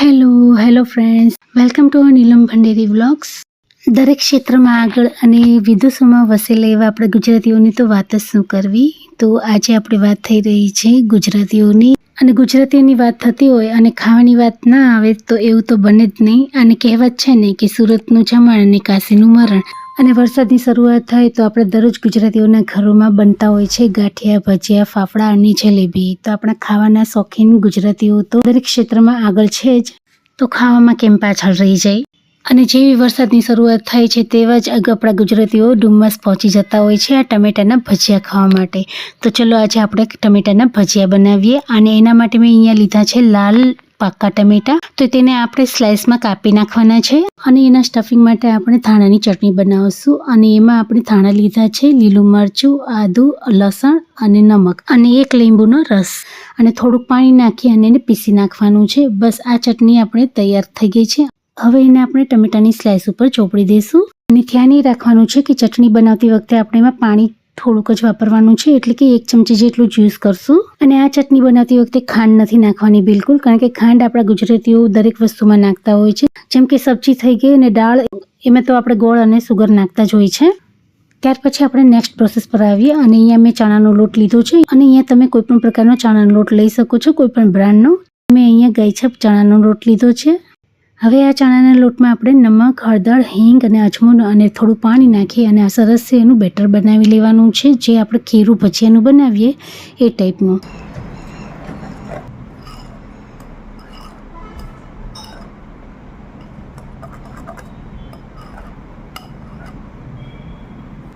Hello hello friends welcome to Neelam Bhanderi vlogs દરેક ક્ષેત્રમાં આગળ અને વિદેશોમાં વસેલા એવા આપણે ગુજરાતીઓની તો વાત જ શું કરવી? તો આજે આપણે વાત થઈ રહી છે ગુજરાતીઓની. અને ગુજરાતીઓની વાત થતી હોય અને ખાવાની વાત ના આવે તો એવું તો બને જ નહીં. અને કહેવત છે ને કે સુરતનું જમણ અને કાશીનું મરણ. અને વરસાદની શરૂઆત થાય તો આપણે દરરોજ ગુજરાતીઓના ઘરોમાં બનતા હોય છે ગાંઠિયા, ભજીયા, ફાફડા અને જલેબી. તો આપણા ખાવાના શોખીન ગુજરાતીઓ તો દરેક ક્ષેત્રમાં આગળ છે જ. તો ખાવામાં કેમ પાછળ રહી જાય? અને જેવી વરસાદની શરૂઆત થાય છે તેવા જ આપણા ગુજરાતીઓ ડુમ્મસ પહોંચી જતા હોય છે આ ટમેટાના ભજીયા ખાવા માટે. તો ચલો આજે આપણે ટમેટાના ભજીયા બનાવીએ. અને એના માટે મેં અહીંયા લીધા છે લાલ પાકા ટમેટા તો તેને આપણે સ્લાઇસમાં કાપી નાખવાના છે અને એના સ્ટફિંગ માટે આપણે ધાણાની ચટણી બનાવશું અને એમાં આપણે ધાણા લીધા છે, લીલું મરચું, આદુ, લસણ અને નમક અને એક લીંબુનો રસ. અને થોડુંક પાણી નાખી અને એને પીસી નાખવાનું છે. બસ આ ચટણી આપણે તૈયાર થઈ ગઈ છે. હવે એને આપણે ટમેટાની સ્લાઇસ ઉપર ચોપડી દઈશું. અને ધ્યાન એ રાખવાનું છે કે ચટણી બનાવતી વખતે આપણે એમાં પાણી થોડુંક જ વાપરવાનું છે, એટલે કે એક ચમચી જેટલું જ્યુસ કરશું. અને આ ચટણી બનાવતી વખતે ખાંડ નથી નાખવાની બિલકુલ, કારણ કે ખાંડ આપણા ગુજરાતીઓ દરેક વસ્તુમાં નાખતા હોય છે. જેમ કે સબ્જી થઈ ગઈ અને દાળ, એમાં તો આપણે ગોળ અને સુગર નાખતા જ હોય છે. ત્યાર પછી આપણે નેક્સ્ટ પ્રોસેસ પર આવીએ અને અહીંયા મેં ચણાનો લોટ લીધો છે. અને અહીંયા તમે કોઈપણ પ્રકારનો ચણાનો લોટ લઈ શકો છો, કોઈપણ બ્રાન્ડનો મેં અહીંયા ગાય છે ચણાનો લોટ લીધો છે. હવે આ ચણાના લોટમાં આપણે નમક, હળદર, હિંગ અને અજમો અને થોડું પાણી નાખી અને આ સરસ એનું બેટર બનાવી લેવાનું છે. જે આપણે ખીરું ભજીયાનું બનાવીએ એ ટાઈપનું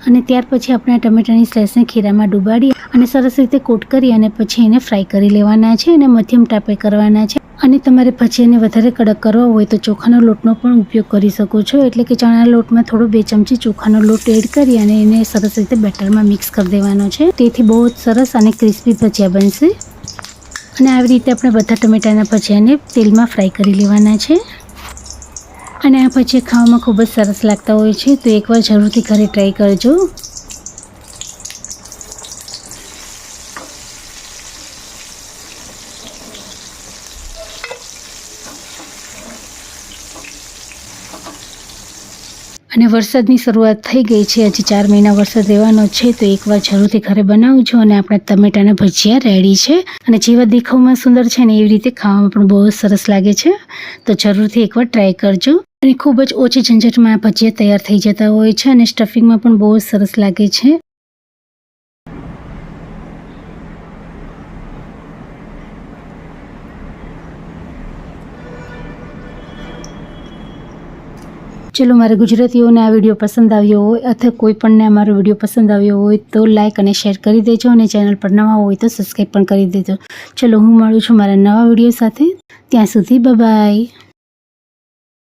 અને ત્યાર પછી આપણે આ ટમેટાની સ્લાઇસને ખીરામાં ડુબાડી અને સરસ રીતે કોટ કરી અને પછી એને ફ્રાય કરી લેવાના છે અને મધ્યમ ટાપે કરવાના છે. અને તમારે ભજીયાને વધારે કડક કરવા હોય તો ચોખાનો લોટનો પણ ઉપયોગ કરી શકો છો. એટલે કે ચણાના લોટમાં થોડો બે ચમચી ચોખાનો લોટ એડ કરી અને એને સરસ રીતે બેટરમાં મિક્સ કરી દેવાનો છે. તેથી બહુ જ સરસ અને ક્રિસ્પી ભજીયા બનશે. અને આવી રીતે આપણે બધા ટમેટાના ભજીયાને તેલમાં ફ્રાય કરી લેવાના છે. અને આ ભજીયા ખાવામાં ખૂબ જ સરસ લાગતા હોય છે. તો એકવાર જરૂરથી ઘરે ટ્રાય કરજો. અને વરસાદની શરૂઆત થઈ ગઈ છે. હજી ચાર મહિના વરસાદ રહેવાનો છે તો એકવાર જરૂરથી ઘરે બનાવજો અને આપણા ટમેટાના ભજીયા રેડી છે. અને જેવા દેખાવમાં સુંદર છે ને એવી રીતે ખાવામાં પણ બહુ સરસ લાગે છે. તો જરૂરથી એકવાર ટ્રાય કરજો. અને ખૂબ જ ઓછી ઝંઝટમાં ભજીયા તૈયાર થઈ જતા હોય છે અને સ્ટફિંગમાં પણ બહુ સરસ લાગે છે. ચલો, મારે ગુજરાતીઓને આ વીડિયો પસંદ આવ્યો હોય અથવા કોઈ પણને અમારો વીડિયો પસંદ આવ્યો હોય તો લાઇક અને શેર કરી દેજો અને ચેનલ પર નવા હોય તો સબસ્ક્રાઈબ પણ કરી દેજો. ચલો, હું મળું છું મારા નવા વીડિયો સાથે. ત્યાં સુધી બાય